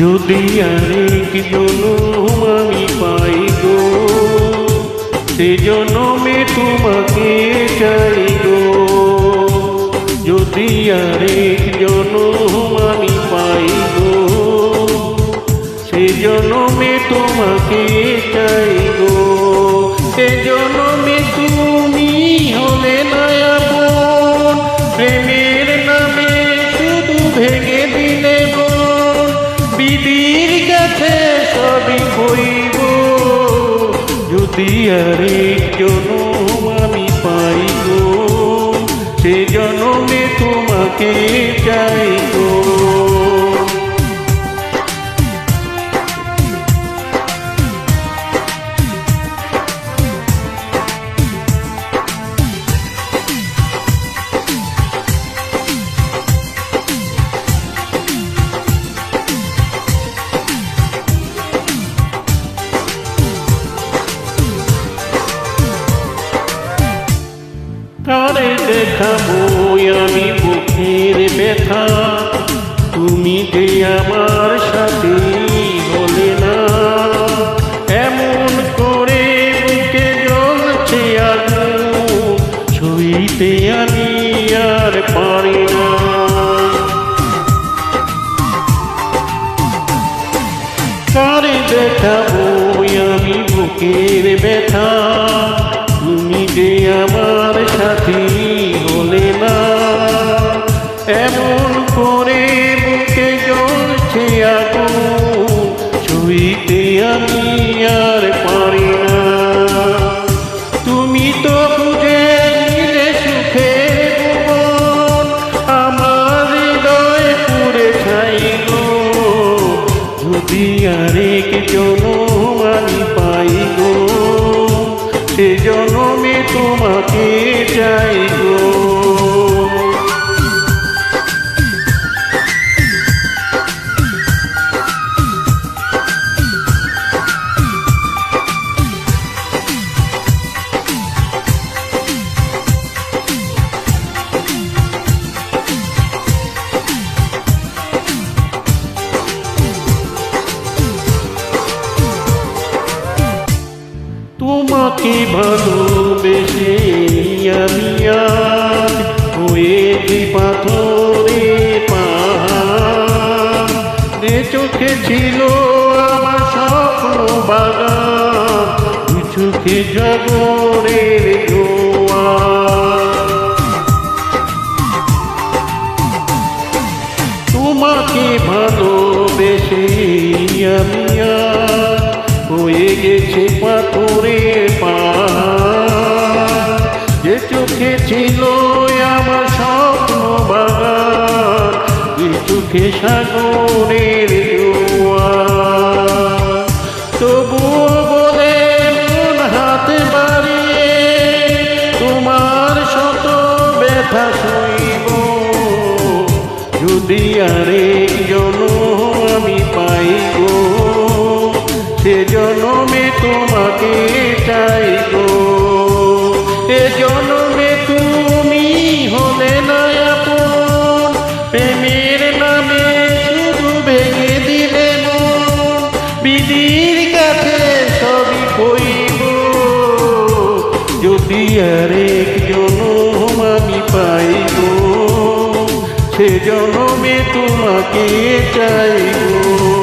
যদি আরেক জনম আমি পাই গো, সে জনমে তোমাকে চাই গো। যদি আরেক জনম আমি পাই গো, সে জনমে তোমাকে চাই গো। সে জনমে তুমি হলে নয়াপন প্রেমের নামে শুধু ভেঙে সবই হইব। যদি আরেক জনম আমি পাইব সে জনমে তোমাকে চাই দেখাবো আমি বুকের ব্যথা। তুমি যে আমার সাথে হলে না। এমন করে বুকে জ্বলছে আগুন ছুঁইতে আমি আর পারি না। কারে দেখাবো আমি বুকের ব্যথা? আর পারি না। তুমি তো খুঁজে নিলে ভুবন আমার হৃদয় পুরে গো যদি আরেক জনম আমি পাই সে জনমে তোমাকে চাই তোমাকে ভালোবেসে আমি আজ হয়েছি পাথরে পাহাড়। চোখে ছিল আমার স্বপ্ন বাগান চোখে জগরের তোমাকে ভালোবেসে আমি হয়ে গেছে পাথরে পাহাড় যে চোখে ছিল আমার স্বপ্ন চোখে সাগরের বলে তোমার শত যদি আরেক সে জনমে তোমাকে চাই গো এ জনমে তুমি হলে না আপন, প্রেমের নামে শুধু ভেঙে দিলে বিধির কাছে সবই কইব, যদি আরেক জনম আমি পাই গো সে জনমে তোমাকে চাইব।